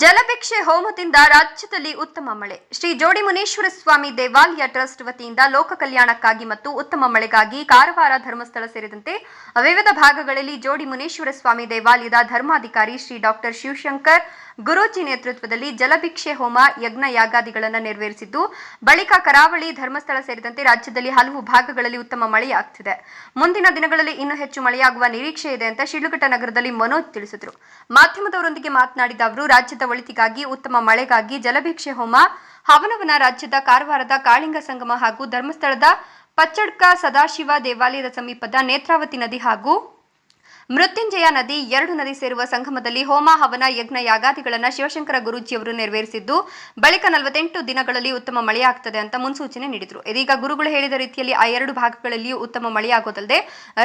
ಜಲಭಿಕ್ಷೆ ಹೋಮದಿಂದ ರಾಜ್ಯದಲ್ಲಿ ಉತ್ತಮ ಮಳೆ. ಶ್ರೀ ಜೋಡಿ ಮುನೇಶ್ವರ ಸ್ವಾಮಿ ದೇವಾಲಯ ಟ್ರಸ್ಟ್ ವತಿಯಿಂದ ಲೋಕ ಕಲ್ಯಾಣಕ್ಕಾಗಿ ಮತ್ತು ಉತ್ತಮ ಮಳೆಗಾಗಿ ಕಾರವಾರ ಧರ್ಮಸ್ಥಳ ಸೇರಿದಂತೆ ವಿವಿಧ ಭಾಗಗಳಲ್ಲಿ ಜೋಡಿ ಮುನೇಶ್ವರ ಸ್ವಾಮಿ ದೇವಾಲಯದ ಧರ್ಮಾಧಿಕಾರಿ ಶ್ರೀ ಡಾಕ್ಟರ್ ಶಿವಶಂಕರ್ ಗುರೂಜಿ ನೇತೃತ್ವದಲ್ಲಿ ಜಲಭಿಕ್ಷೆ ಹೋಮ ಯಜ್ಞ ಯಾಗಾದಿಗಳನ್ನು ನೆರವೇರಿಸಿದ್ದು, ಬಳಿಕ ಕರಾವಳಿ, ಧರ್ಮಸ್ಥಳ ಸೇರಿದಂತೆ ರಾಜ್ಯದಲ್ಲಿ ಹಲವು ಭಾಗಗಳಲ್ಲಿ ಉತ್ತಮ ಮಳೆಯಾಗ್ತಿದೆ. ಮುಂದಿನ ದಿನಗಳಲ್ಲಿ ಇನ್ನೂ ಹೆಚ್ಚು ಮಳೆಯಾಗುವ ನಿರೀಕ್ಷೆ ಇದೆ ಅಂತ ಶಿಡ್ಲಘಟ್ಟ ನಗರದಲ್ಲಿ ಮನೋಜ್ ತಿಳಿಸಿದರು. ಮಾಧ್ಯಮದವರೊಂದಿಗೆ ಮಾತನಾಡಿದ ಅವರು, ರಾಜ್ಯದ ಒಳಿತಿಗಾಗಿ, ಉತ್ತಮ ಮಳೆಗಾಗಿ ಜಲಭಿಕ್ಷೆ ಹೋಮ, ಹವನವನ ರಾಜ್ಯದ ಕಾರವಾರದ ಕಾಳಿಂಗ ಸಂಗಮ ಹಾಗೂ ಧರ್ಮಸ್ಥಳದ ಪಚ್ಚಡ್ಕ ಸದಾಶಿವ ದೇವಾಲಯದ ಸಮೀಪದ ನೇತ್ರಾವತಿ ನದಿ ಹಾಗೂ ಮೃತ್ಯುಂಜಯ ನದಿ ಎರಡು ನದಿ ಸೇರುವ ಸಂಗಮದಲ್ಲಿ ಹೋಮ, ಹವನ, ಯಜ್ಞ, ಯಾಗಾದಿಗಳನ್ನು ಶಿವಶಂಕರ ಗುರೂಜಿಯವರು ನೆರವೇರಿಸಿದ್ದು, ಬಳಿಕ ನಲವತ್ತೆಂಟು ದಿನಗಳಲ್ಲಿ ಉತ್ತಮ ಮಳೆಯಾಗ್ತದೆ ಅಂತ ಮುನ್ಸೂಚನೆ ನೀಡಿದರು. ಇದೀಗ ಗುರುಗಳು ಹೇಳಿದ ರೀತಿಯಲ್ಲಿ ಆ ಎರಡು ಭಾಗಗಳಲ್ಲಿಯೂ ಉತ್ತಮ ಮಳೆಯಾಗೋದಲ್ಲದೆ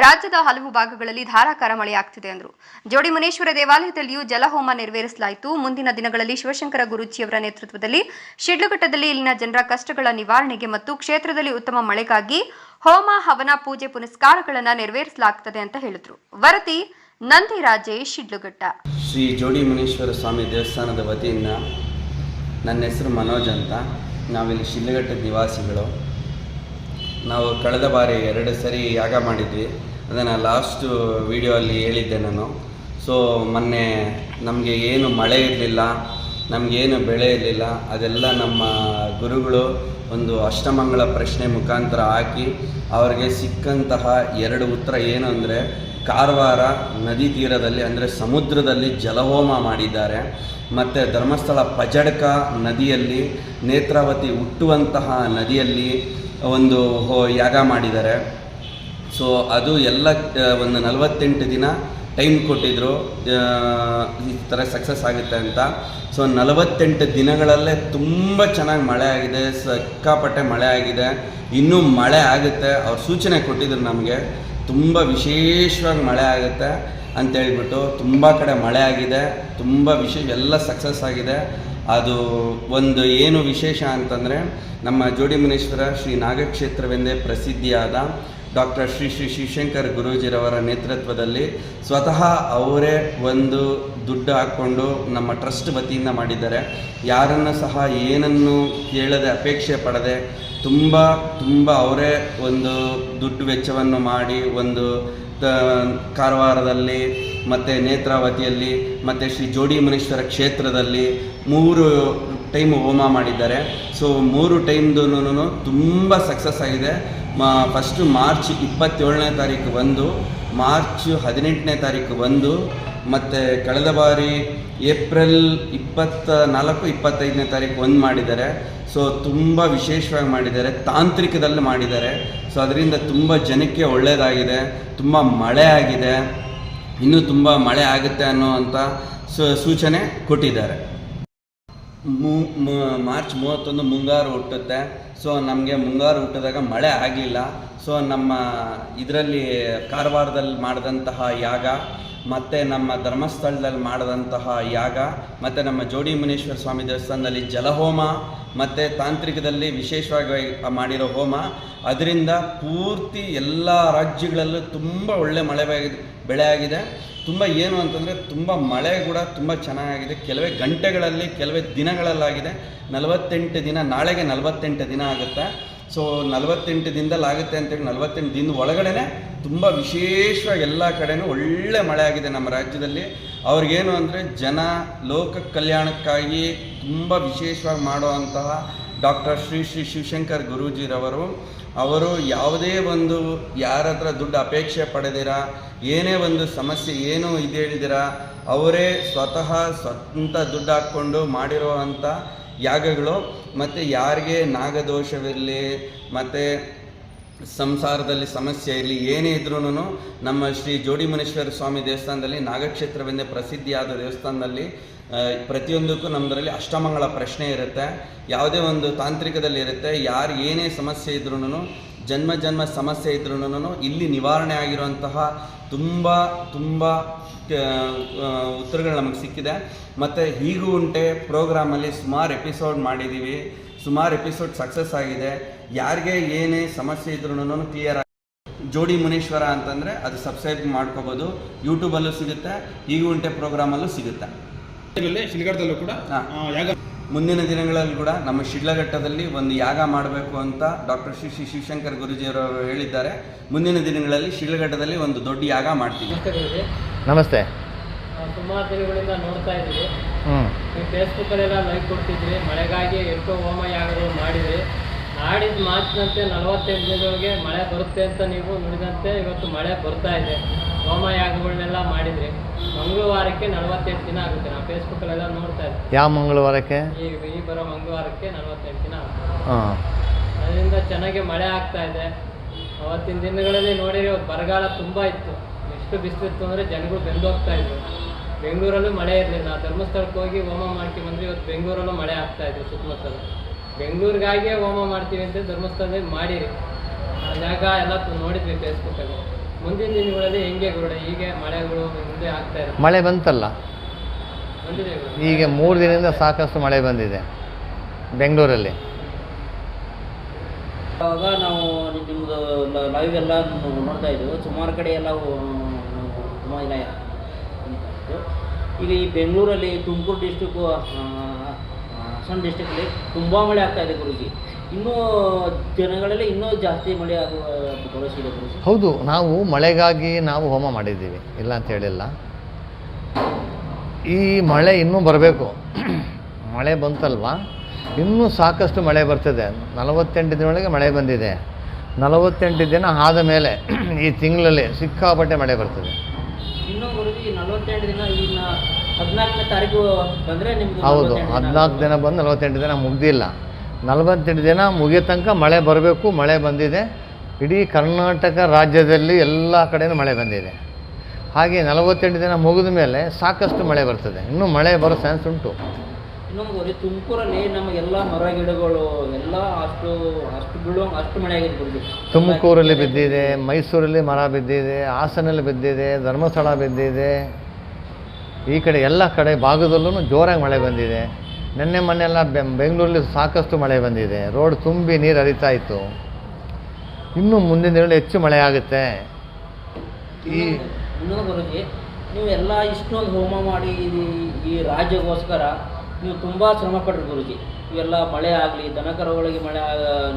ರಾಜ್ಯದ ಹಲವು ಭಾಗಗಳಲ್ಲಿ ಧಾರಾಕಾರ ಮಳೆಯಾಗ್ತಿದೆ ಎಂದರು ಜೋಡಿ ಮುನೇಶ್ವರ ದೇವಾಲಯದಲ್ಲಿಯೂ ಜಲಹೋಮ ನೆರವೇರಿಸಲಾಯಿತು. ಮುಂದಿನ ದಿನಗಳಲ್ಲಿ ಶಿವಶಂಕರ ಗುರುಜಿಯವರ ನೇತೃತ್ವದಲ್ಲಿ ಶಿಡ್ಲಘಟ್ಟದಲ್ಲಿ ಇಲ್ಲಿನ ಜನರ ಕಷ್ಟಗಳ ನಿವಾರಣೆಗೆ ಮತ್ತು ಕ್ಷೇತ್ರದಲ್ಲಿ ಉತ್ತಮ ಮಳೆಗಾಗಿ ಹೋಮ, ಹವನ, ಪೂಜೆ ಪುನಸ್ಕಾರಗಳನ್ನು ನೆರವೇರಿಸಲಾಗುತ್ತದೆ ಅಂತ ಹೇಳಿದ್ರು. ವರದಿ ರಾಜೇಶ್ ಶಿಡ್ಲಘಟ್ಟ. ಶ್ರೀ ಜೋಡಿ ಮುನೀಶ್ವರ ಸ್ವಾಮಿ ದೇವಸ್ಥಾನದ ವತಿಯಿಂದ ನನ್ನ ಹೆಸರು ಮನೋಜ್ ಅಂತ. ನಾವಿಲ್ಲಿ ಶಿಡ್ಲಘಟ್ಟ ನಿವಾಸಿಗಳು. ನಾವು ಕಳೆದ ಬಾರಿ ಎರಡು ಸರಿ ಯಾಗ ಮಾಡಿದ್ವಿ. ಅದನ್ನು ಲಾಸ್ಟು ವಿಡಿಯೋ ಅಲ್ಲಿ ಹೇಳಿದ್ದೆ ನಾನು. ಸೊ ಮೊನ್ನೆ ನಮಗೆ ಏನು ಮಳೆ ಇರಲಿಲ್ಲ. ನಮಗೇನು ಬೆಳೆ ಇರಲಿಲ್ಲ. ಅದೆಲ್ಲ ನಮ್ಮ ಗುರುಗಳು ಒಂದು ಅಷ್ಟಮಂಗಳ ಪ್ರಶ್ನೆ ಮುಖಾಂತರ ಹಾಕಿ ಅವರಿಗೆ ಸಿಕ್ಕಂತಹ ಎರಡು ಉತ್ತರ ಏನು ಅಂದರೆ, ಕಾರವಾರ ನದಿ ತೀರದಲ್ಲಿ ಅಂದರೆ ಸಮುದ್ರದಲ್ಲಿ ಜಲಹೋಮ ಮಾಡಿದ್ದಾರೆ. ಮತ್ತು ಧರ್ಮಸ್ಥಳ ಪಜಡ್ಕ ನದಿಯಲ್ಲಿ ನೇತ್ರಾವತಿ ಹುಟ್ಟುವಂತಹ ನದಿಯಲ್ಲಿ ಒಂದು ಯಾಗ ಮಾಡಿದ್ದಾರೆ. ಸೊ ಅದು ಎಲ್ಲ ಒಂದು ನಲವತ್ತೆಂಟು ದಿನ ಟೈಮ್ ಕೊಟ್ಟಿದ್ದರು ಈ ಥರ ಸಕ್ಸಸ್ ಆಗುತ್ತೆ ಅಂತ. ಸೊ ನಲವತ್ತೆಂಟು ದಿನಗಳಲ್ಲೇ ತುಂಬ ಚೆನ್ನಾಗಿ ಮಳೆ ಆಗಿದೆ, ಸಿಕ್ಕಾಪಟ್ಟೆ ಮಳೆ ಆಗಿದೆ. ಇನ್ನೂ ಮಳೆ ಆಗುತ್ತೆ, ಅವ್ರು ಸೂಚನೆ ಕೊಟ್ಟಿದ್ರು ನಮಗೆ. ತುಂಬ ವಿಶೇಷವಾಗಿ ಮಳೆ ಆಗುತ್ತೆ ಅಂತ ಹೇಳ್ಬಿಟ್ಟು ತುಂಬ ಕಡೆ ಮಳೆ ಆಗಿದೆ, ತುಂಬ ವಿಶೇಷ, ಎಲ್ಲ ಸಕ್ಸಸ್ ಆಗಿದೆ. ಅದು ಒಂದು ಏನು ವಿಶೇಷ ಅಂತಂದರೆ, ನಮ್ಮ ಜೋಡಿ ಮುನೇಶ್ವರ ಶ್ರೀ ನಾಗಕ್ಷೇತ್ರವೆಂದೇ ಪ್ರಸಿದ್ಧಿಯಾದ ಡಾಕ್ಟರ್ ಶ್ರೀ ಶ್ರೀ ಶಿವಶಂಕರ್ ಗುರೂಜಿರವರ ನೇತೃತ್ವದಲ್ಲಿ ಸ್ವತಃ ಅವರೇ ಒಂದು ದುಡ್ಡು ಹಾಕ್ಕೊಂಡು ನಮ್ಮ ಟ್ರಸ್ಟ್ ವತಿಯಿಂದ ಮಾಡಿದ್ದಾರೆ. ಯಾರನ್ನು ಸಹ ಏನನ್ನು ಕೇಳದೆ ಅಪೇಕ್ಷೆ ಪಡದೆ ತುಂಬ ತುಂಬ ಅವರೇ ಒಂದು ದುಡ್ಡು ವೆಚ್ಚವನ್ನು ಮಾಡಿ ಒಂದು ಕಾರವಾರದಲ್ಲಿ ಮತ್ತು ನೇತ್ರಾವತಿಯಲ್ಲಿ ಮತ್ತು ಶ್ರೀ ಜೋಡಿ ಮುನೀಶ್ವರ ಕ್ಷೇತ್ರದಲ್ಲಿ ಮೂರು ಟೈಮ್ ಹೋಮ ಮಾಡಿದ್ದಾರೆ. ಸೊ ಮೂರು ಟೈಮ್ದು ತುಂಬ ಸಕ್ಸಸ್ ಆಗಿದೆ. ಮಾ ಫಸ್ಟು ಮಾರ್ಚ್ ಇಪ್ಪತ್ತೇಳನೇ ತಾರೀಕು ಬಂದು, ಮಾರ್ಚ್ ಹದಿನೆಂಟನೇ ತಾರೀಕು ಬಂದು, ಮತ್ತು ಕಳೆದ ಬಾರಿ ಏಪ್ರಿಲ್ ಇಪ್ಪತ್ತ ನಾಲ್ಕು, ಇಪ್ಪತ್ತೈದನೇ ತಾರೀಕು ಒಂದು ಮಾಡಿದ್ದಾರೆ. ಸೊ ತುಂಬ ವಿಶೇಷವಾಗಿ ಮಾಡಿದ್ದಾರೆ, ತಾಂತ್ರಿಕದಲ್ಲಿ ಮಾಡಿದ್ದಾರೆ. ಸೊ ಅದರಿಂದ ತುಂಬ ಜನಕ್ಕೆ ಒಳ್ಳೆಯದಾಗಿದೆ ತುಂಬ ಮಳೆ ಆಗಿದೆ, ಇನ್ನೂ ತುಂಬ ಮಳೆ ಆಗುತ್ತೆ ಅನ್ನೋ ಅಂತ ಸೂಚನೆ ಕೊಟ್ಟಿದ್ದಾರೆ. ಮಾರ್ಚ್ ಮೂವತ್ತೊಂದು ಮುಂಗಾರು ಹುಟ್ಟುತ್ತೆ. ಸೊ ನಮಗೆ ಮುಂಗಾರು ಹುಟ್ಟಿದಾಗ ಮಳೆ ಆಗಲಿಲ್ಲ ಸೊ ನಮ್ಮ ಇದರಲ್ಲಿ ಕಾರವಾರದಲ್ಲಿ ಮಾಡಿದಂತಹ ಯಾಗ, ಮತ್ತು ನಮ್ಮ ಧರ್ಮಸ್ಥಳದಲ್ಲಿ ಮಾಡಿದಂತಹ ಯಾಗ, ಮತ್ತು ನಮ್ಮ ಜೋಡಿ ಮುನೇಶ್ವರ ಸ್ವಾಮಿ ದೇವಸ್ಥಾನದಲ್ಲಿ ಜಲಹೋಮ, ಮತ್ತು ತಾಂತ್ರಿಕದಲ್ಲಿ ವಿಶೇಷವಾಗಿ ಮಾಡಿರೋ ಹೋಮ. ಅದರಿಂದ ಪೂರ್ತಿ ಎಲ್ಲ ರಾಜ್ಯಗಳಲ್ಲೂ ತುಂಬ ಒಳ್ಳೆ ಮಳೆ ಬೆಳೆ ಆಗಿದೆ. ತುಂಬ ಏನು ಅಂತಂದರೆ ತುಂಬ ಮಳೆ ಕೂಡ ತುಂಬ ಚೆನ್ನಾಗಿದೆ ಕೆಲವೇ ಗಂಟೆಗಳಲ್ಲಿ, ಕೆಲವೇ ದಿನಗಳಲ್ಲಾಗಿದೆ. ನಲವತ್ತೆಂಟು ದಿನ, ನಾಳೆಗೆ ನಲವತ್ತೆಂಟು ದಿನ ಆಗುತ್ತೆ. ಸೊ ನಲವತ್ತೆಂಟು ದಿನದಲ್ಲಿ ಆಗುತ್ತೆ ಅಂತೇಳಿ ನಲವತ್ತೆಂಟು ದಿನದ ಒಳಗಡೆ ತುಂಬ ವಿಶೇಷವಾಗಿ ಎಲ್ಲ ಕಡೆನೂ ಒಳ್ಳೆ ಮಳೆ ಆಗಿದೆ ನಮ್ಮ ರಾಜ್ಯದಲ್ಲಿ. ಅವ್ರಿಗೇನು ಅಂದರೆ ಜನ ಲೋಕ ಕಲ್ಯಾಣಕ್ಕಾಗಿ ತುಂಬ ವಿಶೇಷವಾಗಿ ಮಾಡುವಂತಹ ಡಾಕ್ಟರ್ ಶ್ರೀ ಶ್ರೀ ಶಿವಶಂಕರ್ ಗುರೂಜಿರವರು, ಅವರು ಯಾವುದೇ ಒಂದು ಯಾರ ಹತ್ರ ದುಡ್ಡು ಅಪೇಕ್ಷೆ ಪಡೆದಿರ ಏನೇ ಒಂದು ಸಮಸ್ಯೆ ಏನು ಇದು ಹೇಳ್ದಿರ, ಅವರೇ ಸ್ವತಃ ಸ್ವಂತ ದುಡ್ಡು ಹಾಕ್ಕೊಂಡು ಮಾಡಿರುವಂಥ ಯಾಗಗಳು, ಮತ್ತು ಯಾರಿಗೆ ನಾಗದೋಷವಿರಲಿ, ಮತ್ತು ಸಂಸಾರದಲ್ಲಿ ಸಮಸ್ಯೆ ಇರಲಿ, ಏನೇ ಇದ್ರೂ ನಮ್ಮ ಶ್ರೀ ಜೋಡಿ ಮುನೇಶ್ವರ ಸ್ವಾಮಿ ದೇವಸ್ಥಾನದಲ್ಲಿ ನಾಗಕ್ಷೇತ್ರವೆಂದೇ ಪ್ರಸಿದ್ಧಿಯಾದ ದೇವಸ್ಥಾನದಲ್ಲಿ ಪ್ರತಿಯೊಂದಕ್ಕೂ ನಮ್ಮದರಲ್ಲಿ ಅಷ್ಟಮಂಗಳ ಪ್ರಶ್ನೆ ಇರುತ್ತೆ. ಯಾವುದೇ ಒಂದು ತಾಂತ್ರಿಕದಲ್ಲಿ ಇರುತ್ತೆ ಯಾರು ಏನೇ ಸಮಸ್ಯೆ ಇದ್ರೂ ಜನ್ಮ ಜನ್ಮ ಸಮಸ್ಯೆ ಇದ್ರೂ ಇಲ್ಲಿ ನಿವಾರಣೆ ಆಗಿರುವಂತಹ ತುಂಬ ತುಂಬ ಉತ್ತರಗಳು ನಮಗೆ ಸಿಕ್ಕಿದೆ. ಮತ್ತು ಹೀಗೂ ಉಂಟೆ ಪ್ರೋಗ್ರಾಮಲ್ಲಿ ಸುಮಾರು ಎಪಿಸೋಡ್ ಮಾಡಿದ್ದೀವಿ ಸುಮಾರು ಎಪಿಸೋಡ್ ಸಕ್ಸಸ್ ಆಗಿದೆ. ಯಾರಿಗೆ ಏನೇ ಸಮಸ್ಯೆ ಇದ್ರೂ ಕ್ಲಿಯರ್ ಜೋಡಿ ಮುನೀಶ್ವರ ಅಂತಂದರೆ ಅದು ಸಬ್ಸ್ಕ್ರೈಬ್ ಮಾಡ್ಕೋಬೋದು. ಯೂಟ್ಯೂಬಲ್ಲೂ ಸಿಗುತ್ತೆ. ಹೀಗೂ ಉಂಟೆ ಪ್ರೋಗ್ರಾಮಲ್ಲೂ ಸಿಗುತ್ತೆ. ಶಿಲ್ಗಡದಲ್ಲೂ ಕೂಡ ಮುಂದಿನ ದಿನಗಳಲ್ಲಿ ಕೂಡ ನಮ್ಮ ಶಿಡ್ಲಘಟ್ಟದಲ್ಲಿ ಒಂದು ಯಾಗ ಮಾಡಬೇಕು ಅಂತ ಡಾಕ್ಟರ್ ಶ್ರೀ ಶ್ರೀ ಶಿವಶಂಕರ್ ಗುರುಜಿಯವರು ಹೇಳಿದ್ದಾರೆ. ಮುಂದಿನ ದಿನಗಳಲ್ಲಿ ಶಿಡ್ಲಘಟ್ಟದಲ್ಲಿ ಒಂದು ದೊಡ್ಡ ಯಾಗ ಮಾಡ್ತೀವಿ. ನಮಸ್ತೆ. ನಮಸ್ತೆ ಸುಮಾರು ದಿನಗಳಿಂದ ನೋಡ್ತಾ ಇದ್ದೀವಿ. ನೀವು ಫೇಸ್ಬುಕ್ಕಲ್ಲೆಲ್ಲ ಲೈಕ್ ಕೊಡ್ತಿದ್ರಿ ಮಳೆಗಾಗಿ ಎಷ್ಟೋ ಹೋಮ ಯಾಗಗಳು ಮಾಡಿದ್ರಿ. ನಾಡಿದ ಮಾತಿನಂತೆ ನಲವತ್ತೈದು ದಿನದೊಳಗೆ ಮಳೆ ಬರುತ್ತೆ ಅಂತ ನೀವು ನುಡಿದಂತೆ ಇವತ್ತು ಮಳೆ ಬರ್ತಾ ಇದೆ. ಹೋಮ ಯಾಗಗಳನ್ನೆಲ್ಲ ಮಾಡಿದ್ರಿ ಮಂಗಳವಾರಕ್ಕೆ ನಲವತ್ತೆಂಟು ದಿನ ಆಗುತ್ತೆ. ನಾವು ಫೇಸ್ಬುಕ್ಕಲ್ಲೆಲ್ಲ ನೋಡ್ತಾ ಇದ್ದೆ. ಯಾವ ಮಂಗಳವಾರಕ್ಕೆ? ಈ ಈ ಬರೋ ಮಂಗಳವಾರಕ್ಕೆ ನಲವತ್ತೆಂಟು ದಿನ ಹಾಂ. ಅದರಿಂದ ಚೆನ್ನಾಗಿ ಮಳೆ ಆಗ್ತಾ ಇದೆ. ಅವತ್ತಿನ ದಿನಗಳಲ್ಲಿ ಇವತ್ತು ಬರಗಾಲ ತುಂಬ ಇತ್ತು. ಎಷ್ಟು ಬಿಸಿಲಿತ್ತು ಅಂದರೆ ಜನಗಳು ಬೆಂದೋಗ್ತಾ ಇದ್ರು. ಬೆಂಗಳೂರಲ್ಲೂ ಮಳೆ ಇರಲಿಲ್ಲ. ಧರ್ಮಸ್ಥಳಕ್ಕೆ ಹೋಗಿ ಹೋಮ ಮಾಡ್ತೀವಿ ಬಂದ್ರೆ ಇವತ್ತು ಬೆಂಗಳೂರಲ್ಲೂ ಮಳೆ ಆಗ್ತಾ ಇದೆ ಸುತ್ತಮುತ್ತಲು. ಬೆಂಗಳೂರಿಗಾಗಿಯೇ ಹೋಮ ಮಾಡ್ತೀವಿ ಅಂತ ಧರ್ಮಸ್ಥಳದಲ್ಲಿ ಮಾಡಿರಿ. ಆ ಜಾಗ ಎಲ್ಲ ನೋಡಿದ್ವಿ ಫೇಸ್ಬುಕ್ಕಲ್ಲಿ ಮುಂದಿನ ದಿನಗಳಲ್ಲಿ ಹೆಂಗೆ ಗುರುಡೆ ಹೀಗೆ ಮಳೆಗಳು ಮುಂದೆ ಆಗ್ತಾ ಮಳೆ ಬಂತಲ್ಲ? ಬಂದಿದೆ ಈಗ ಮೂರು ದಿನದಿಂದ ಸಾಕಷ್ಟು ಮಳೆ ಬಂದಿದೆ ಬೆಂಗಳೂರಲ್ಲಿ. ಅವಾಗ ನಾವು ನಿಮ್ಮದು ಲೈವ್ ಎಲ್ಲ ನೋಡ್ತಾ ಇದ್ದೀವಿ. ಸುಮಾರು ಕಡೆ ಎಲ್ಲ ಇಲ್ಲ. ಈಗ ಈ ಬೆಂಗಳೂರಲ್ಲಿ ತುಮಕೂರು ಡಿಸ್ಟಿಕ್ಕು ಹಾಸನ ಡಿಸ್ಟಿಕಲ್ಲಿ ತುಂಬ ಮಳೆ ಆಗ್ತಾ ಇದೆ ಗುರುಜಿ. ಇನ್ನೂ ದಿನಗಳಲ್ಲಿ ಇನ್ನೂ ಜಾಸ್ತಿ ಮಳೆ ಆಗುವ ಭರವಸೆ ಇದೆ ಗುರುಜಿ. ಹೌದು ನಾವು ಮಳೆಗಾಗಿ ನಾವು ಹೋಮ ಮಾಡಿದ್ದೀವಿ ಇಲ್ಲ ಅಂತ ಹೇಳಿಲ್ಲ. ಈ ಮಳೆ ಇನ್ನೂ ಬರಬೇಕು. ಮಳೆ ಬಂತಲ್ವಾ? ಇನ್ನೂ ಸಾಕಷ್ಟು ಮಳೆ ಬರ್ತದೆ. ನಲವತ್ತೆಂಟು ದಿನೊಳಗೆ ಮಳೆ ಬಂದಿದೆ. ನಲವತ್ತೆಂಟು ದಿನ ಆದ ಮೇಲೆ ಈ ತಿಂಗಳಲ್ಲಿ ಸಿಕ್ಕಾಪಟ್ಟೆ ಮಳೆ ಬರ್ತದೆ. ಇನ್ನೂ ಗುರುಜಿ ನಲವತ್ತೆಂಟು ದಿನ ಇನ್ನ ಹದಿನಾಲ್ಕನೇ ತಾರೀಕು ಬಂದರೆ ನಿಮ್ದು ಹೌದು 42 ಹದಿನಾಲ್ಕು ದಿನ ಬಂದು ನಲವತ್ತೆಂಟು ದಿನ ಮುಗ್ದಿಲ್ಲ. ನಲವತ್ತೆಂಟು ದಿನ ಮುಗಿಯೋ ತನಕ ಮಳೆ ಬರಬೇಕು ಮಳೆ ಬಂದಿದೆ. ಇಡೀ ಕರ್ನಾಟಕ ರಾಜ್ಯದಲ್ಲಿ ಎಲ್ಲ ಕಡೆಯೂ ಮಳೆ ಬಂದಿದೆ. ಹಾಗೆ ನಲವತ್ತೆಂಟು ದಿನ ಮುಗಿದ ಮೇಲೆ ಸಾಕಷ್ಟು ಮಳೆ ಬರ್ತದೆ. ಇನ್ನೂ ಮಳೆ ಬರೋ ಚಾನ್ಸ್ ಉಂಟು. ಇನ್ನೊಂದು ತುಮಕೂರಲ್ಲಿ ನಮ್ಮ ಎಲ್ಲ ಮರ ಗಿಡಗಳು ಎಲ್ಲ ಅಷ್ಟು ಅಷ್ಟು ಬೀಳೋ ಅಷ್ಟು ಮಳೆ ಗುರುಜಿ. ತುಮಕೂರಲ್ಲಿ ಬಿದ್ದಿದೆ ಮೈಸೂರಲ್ಲಿ ಮರ ಬಿದ್ದಿದೆ ಹಾಸನಲ್ಲಿ ಬಿದ್ದಿದೆ ಧರ್ಮಸ್ಥಳ ಬಿದ್ದಿದೆ. ಈ ಕಡೆ ಎಲ್ಲ ಕಡೆ ಭಾಗದಲ್ಲೂ ಜೋರಾಗಿ ಮಳೆ ಬಂದಿದೆ. ನಿನ್ನೆ ಮೊನ್ನೆಲ್ಲ ಬೆಂಗಳೂರಲ್ಲಿ ಸಾಕಷ್ಟು ಮಳೆ ಬಂದಿದೆ. ರೋಡ್ ತುಂಬಿ ನೀರು ಹರಿತಾ ಇತ್ತು. ಇನ್ನೂ ಮುಂದಿನ ದಿನಗಳಲ್ಲಿ ಹೆಚ್ಚು ಮಳೆ ಆಗುತ್ತೆ. ಈ ನೀವು ಎಲ್ಲ ಇಷ್ಟೊಂದು ಹೋಮ ಮಾಡಿ, ಈ- ರಾಜ್ಯಗೋಸ್ಕರ ನೀವು ತುಂಬ ಶ್ರಮ ಪಟ್ಟರು ಗುರುಜಿ. ಇವೆಲ್ಲ ಮಳೆ ಆಗಲಿ ದನಕರುಗಳಿಗೆ ಮಳೆ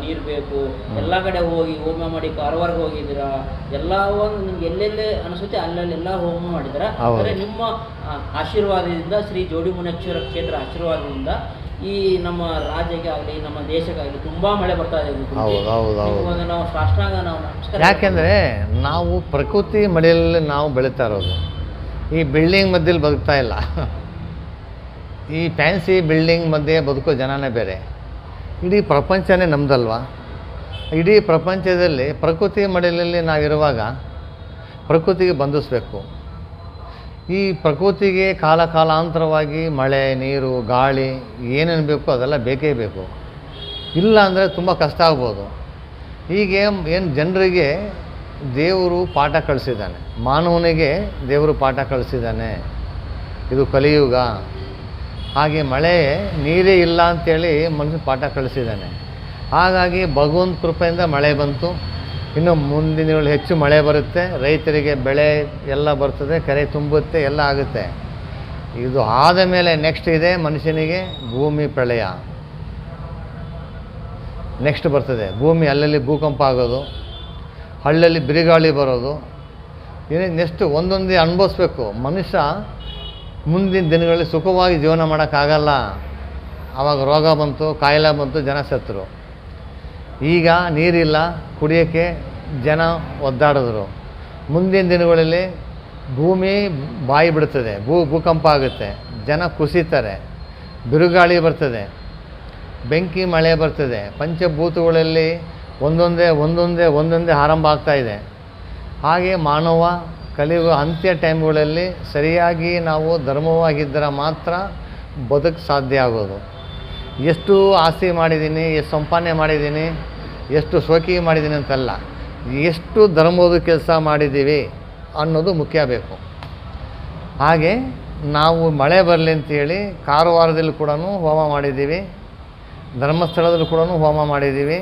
ನೀರು ಬೇಕು ಎಲ್ಲ ಕಡೆ ಹೋಗಿ ಹೋಮ ಮಾಡಿ ಕಾರವಾರಕ್ಕೆ ಹೋಗಿದ್ದೀರಾ ಎಲ್ಲ ಒಂದು ನಿಮ್ಗೆ ಎಲ್ಲೆಲ್ಲೇ ಅನಿಸುತ್ತೆ ಅಲ್ಲೆಲ್ಲ ಹೋಮ ಮಾಡಿದ್ದೀರಾ. ಆದರೆ ನಿಮ್ಮ ಆಶೀರ್ವಾದದಿಂದ ಶ್ರೀ ಜೋಡಿ ಮುನೇಶ್ವರ ಕ್ಷೇತ್ರ ಆಶೀರ್ವಾದದಿಂದ ಈ ನಮ್ಮ ರಾಜ್ಯಕ್ಕೆ ಆಗಲಿ ನಮ್ಮ ದೇಶಕ್ಕಾಗಲಿ ತುಂಬಾ ಮಳೆ ಬರ್ತಾ ಇದೆ. ನಾವು ಸಾಷ್ಟಾಂಗ ನಾವು ನಮಸ್ಕಾರ ಯಾಕೆಂದರೆ ನಾವು ಪ್ರಕೃತಿ ಮಳೆಯಲ್ಲಿ ನಾವು ಬೆಳೀತಾ ಇರೋದು. ಈ ಬಿಲ್ಡಿಂಗ್ ಮಧ್ಯದಲ್ಲಿ ಬದುಕ್ತಾ ಇಲ್ಲ. ಈ ಫ್ಯಾನ್ಸಿ ಬಿಲ್ಡಿಂಗ್ ಮಧ್ಯೆ ಬದುಕೋ ಜನನೇ ಬೇರೆ. ಇಡೀ ಪ್ರಪಂಚನೇ ನಮ್ಮದಲ್ವಾ ಇಡೀ ಪ್ರಪಂಚದಲ್ಲಿ ಪ್ರಕೃತಿ ಮಡಿಲಲ್ಲಿ ನಾವಿರುವಾಗ ಪ್ರಕೃತಿಗೆ ಬಂಧಿಸ್ಬೇಕು. ಈ ಪ್ರಕೃತಿಗೆ ಕಾಲ ಕಾಲಾಂತರವಾಗಿ ಮಳೆ, ನೀರು, ಗಾಳಿ ಏನೇನು ಬೇಕು ಅದೆಲ್ಲ ಬೇಕೇ ಬೇಕು. ಇಲ್ಲ ಅಂದರೆ ತುಂಬ ಕಷ್ಟ ಆಗ್ಬೋದು. ಹೀಗೆ ಏನು ಜನರಿಗೆ ದೇವರು ಪಾಠ ಕಳಿಸಿದ್ದಾನೆ. ಮಾನವನಿಗೆ ದೇವರು ಪಾಠ ಕಳಿಸಿದ್ದಾನೆ. ಇದು ಕಲಿಯುಗ. ಹಾಗೆ ಮಳೆ ನೀರೇ ಇಲ್ಲ ಅಂತೇಳಿ ಮನುಷ್ಯ ಪಾಠ ಕಳಿಸಿದ್ದಾನೆ. ಹಾಗಾಗಿ ಭಗವಂತ ಕೃಪೆಯಿಂದ ಮಳೆ ಬಂತು. ಇನ್ನು ಮುಂದಿನ ಹೆಚ್ಚು ಮಳೆ ಬರುತ್ತೆ. ರೈತರಿಗೆ ಬೆಳೆ ಎಲ್ಲ ಬರ್ತದೆ, ಕರೆ ತುಂಬುತ್ತೆ, ಎಲ್ಲ ಆಗುತ್ತೆ. ಇದು ಆದ ಮೇಲೆ ನೆಕ್ಸ್ಟ್ ಇದೆ ಮನುಷ್ಯನಿಗೆ ಭೂಮಿ ಪ್ರಳಯ. ನೆಕ್ಸ್ಟ್ ಬರ್ತದೆ. ಭೂಮಿ ಅಲ್ಲಲ್ಲಿ ಭೂಕಂಪ ಆಗೋದು, ಹಳ್ಳಲ್ಲಿ ಬಿರುಗಾಳಿ ಬರೋದು. ಇನ್ನು ನೆಕ್ಸ್ಟ್ ಒಂದೊಂದೇ ಅನುಭವಿಸ್ಬೇಕು. ಮನುಷ್ಯ ಮುಂದಿನ ದಿನಗಳಲ್ಲಿ ಸುಖವಾಗಿ ಜೀವನ ಮಾಡೋಕ್ಕಾಗಲ್ಲ. ಆವಾಗ ರೋಗ ಬಂತು, ಕಾಯಿಲೆ ಬಂತು, ಜನ ಸತ್ತರು. ಈಗ ನೀರಿಲ್ಲ ಕುಡಿಯೋಕ್ಕೆ ಜನ ಒದ್ದಾಡಿದ್ರು. ಮುಂದಿನ ದಿನಗಳಲ್ಲಿ ಭೂಮಿ ಬಾಯಿ ಬಿಡ್ತದೆ, ಭೂ, ಭೂಕಂಪ ಆಗುತ್ತೆ. ಜನ ಕುಸಿತಾರೆ, ಬಿರುಗಾಳಿ ಬರ್ತದೆ, ಬೆಂಕಿ ಮಳೆ ಬರ್ತದೆ. ಪಂಚಭೂತಗಳಲ್ಲಿ ಒಂದೊಂದೇ ಒಂದೊಂದೇ ಒಂದೊಂದೇ ಆರಂಭ ಆಗ್ತಾಯಿದೆ ಹಾಗೆ ಮಾನವ ಕಲಿಯುವ ಅಂತ್ಯ ಟೈಮ್ಗಳಲ್ಲಿ ಸರಿಯಾಗಿ ನಾವು ಧರ್ಮವಾಗಿದ್ದರೆ ಮಾತ್ರ ಬದುಕು ಸಾಧ್ಯ ಆಗೋದು. ಎಷ್ಟು ಆಸ್ತಿ ಮಾಡಿದ್ದೀನಿ, ಎಷ್ಟು ಸಂಪಾದನೆ ಮಾಡಿದ್ದೀನಿ, ಎಷ್ಟು ಸೋಕಿ ಮಾಡಿದ್ದೀನಿ ಅಂತಲ್ಲ, ಎಷ್ಟು ಧರ್ಮದ ಕೆಲಸ ಮಾಡಿದ್ದೀವಿ ಅನ್ನೋದು ಮುಖ್ಯ ಬೇಕು. ಹಾಗೆ ನಾವು ಮಳೆ ಬರಲಿ ಅಂತೇಳಿ ಕಾರವಾರದಲ್ಲಿ ಕೂಡ ಹೋಮ ಮಾಡಿದ್ದೀವಿ, ಧರ್ಮಸ್ಥಳದಲ್ಲಿ ಕೂಡ ಹೋಮ ಮಾಡಿದ್ದೀವಿ.